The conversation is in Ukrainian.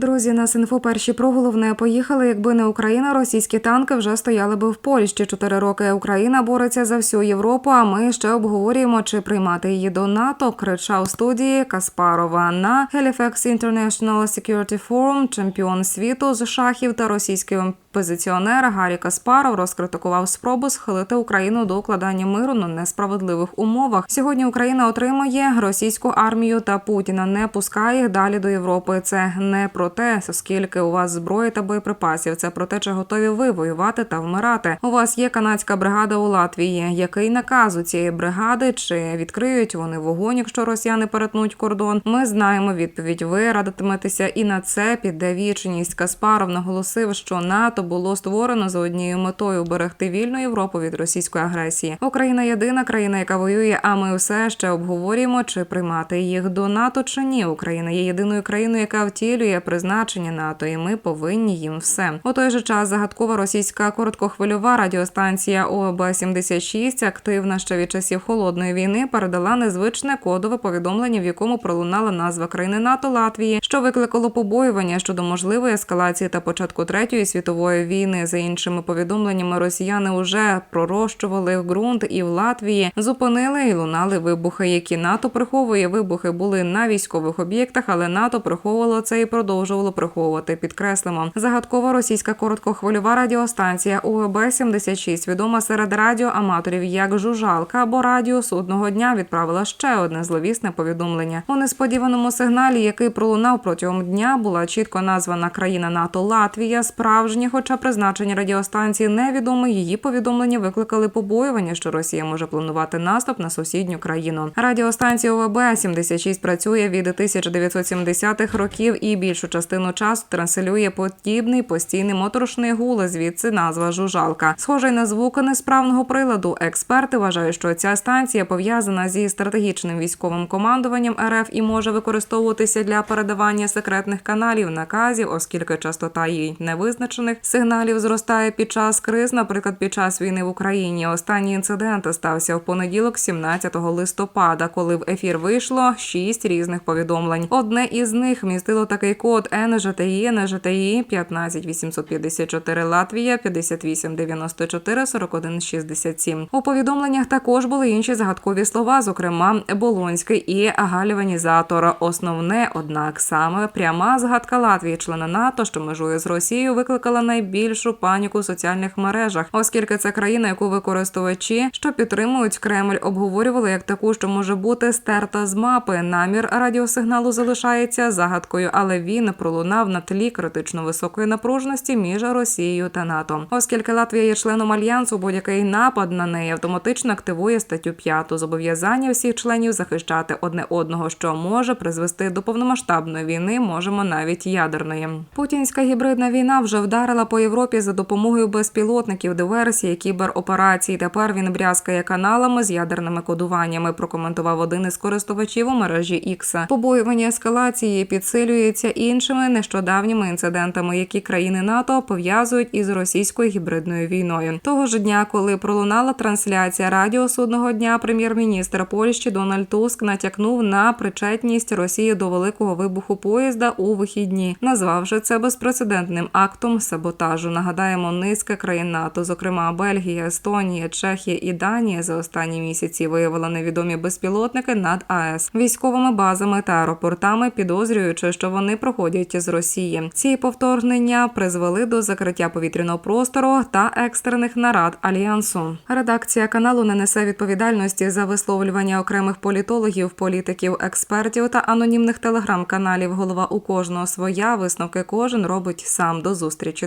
Друзі, нас інфо перші про головне поїхали. Якби не Україна, російські танки вже стояли би в Польщі. Чотири роки Україна бореться за всю Європу. А ми ще обговорюємо, чи приймати її до НАТО. Кричав студії Каспарова на Halifax International Security Forum, чемпіон світу з шахів та російський опозиціонер Гаррі Каспаров розкритикував спробу схилити Україну до укладання миру на несправедливих умовах. Сьогодні Україна отримує російську армію та Путіна не пускає їх далі до Європи. Це не про те, скільки у вас зброї та боєприпасів. Це про те, чи готові ви воювати та вмирати. У вас є канадська бригада у Латвії. Який наказ у цієї бригади? Чи відкриють вони вогонь, якщо росіяни перетнуть кордон? Ми знаємо відповідь. Ви радитиметеся, і на це піде вічність. Каспаров наголосив, що НАТО було створено за однією метою берегти вільну Європу від російської агресії. Україна єдина країна, яка воює. А ми все ще обговорюємо, чи приймати їх до НАТО чи ні. Україна є єдиною країною, яка втілює призначення НАТО, і ми повинні їм все. У той же час загадкова російська короткохвильова радіостанція ОБ 76 активна ще від часів холодної війни, передала незвичне кодове повідомлення, в якому пролунала назва країни НАТО Латвії, що викликало побоювання щодо можливої ескалації та початку третьої світової війни. За іншими повідомленнями, росіяни вже пророщували ґрунт і в Латвії зупинили і лунали вибухи, які НАТО приховує. Вибухи були на військових об'єктах, але НАТО приховувало це і продовжувало приховувати. Підкреслимо загадкова російська короткохвильова радіостанція УЕБ 76 відома серед радіоаматорів як жужалка або радіо судного дня відправила ще одне зловісне повідомлення. У несподіваному сигналі, який пролунав протягом дня, була чітко названа країна НАТО Латвія. Справжнє, хоча призначення радіостанції невідоме, її повідомлення викликали побоювання, що Росія може планувати наступ на сусідню країну. Радіостанція ОВБ 76 працює від 1970-х років і більшу частину часу транслює подібний постійний моторошний гул. Звідси назва жужалка. Схожий на звук несправного приладу. Експерти вважають, що ця станція пов'язана зі стратегічним військовим командуванням РФ і може використовуватися для передавання секретних каналів наказів, оскільки частота її невизначених сигналів зростає під час криз, наприклад, під час війни в Україні. Останній інцидент стався в понеділок, 17 листопада, коли в ефір вийшло шість різних повідомлень. Одне із них містило такий код НЖТІ, НЖТІ 15854 Латвія 5894 4167. У повідомленнях також були інші загадкові слова, зокрема Болонський і гальванізатор. Основне, однак, саме пряма згадка Латвії, члена НАТО, що межує з Росією, викликала найбільшу паніку у соціальних мережах, оскільки це країна, яку використовувачі, що підтримують Кремль, обговорювали як таку, що може бути стерта з мапи. Намір радіосигналу залишається загадкою, але він пролунав на тлі критично високої напруженості між Росією та НАТО. Оскільки Латвія є членом альянсу, будь-який напад на неї автоматично активує статтю 5 зобов'язання всіх членів захищати одне одного, що може призвести до повномасштабної війни, можемо навіть ядерної. Путінська гібридна війна вже вдарила по Європі за допомогою безпілотників, диверсії, кібероперацій. Тепер він брязкає каналами з ядерними кодуваннями. Прокоментував один із користувачів у мережі X. Побоювання ескалації підсилюється іншими нещодавніми інцидентами, які країни НАТО пов'язують із російською гібридною війною. Того ж дня, коли пролунала трансляція радіо судного дня, прем'єр-міністр Польщі Дональд Туск натякнув на причетність Росії до великого вибуху поїзда у вихідні, назвавши це безпрецедентним актом саботажу. Нагадаємо, низка країн НАТО, зокрема Бельгія, Естонія, Чехія і Данія, за останні місяці виявила невідомі безпілотники над АЕС військовими базами та аеропортами, підозрюючи, що вони проходять з Росії. Ці повторгнення призвели до закриття повітряного простору та екстрених нарад альянсу. Редакція каналу не несе відповідальності за висловлювання окремих політологів, політиків, експертів та анонімних телеграм-каналів. Голова у кожного своя висновки кожен робить сам. До зустрічі,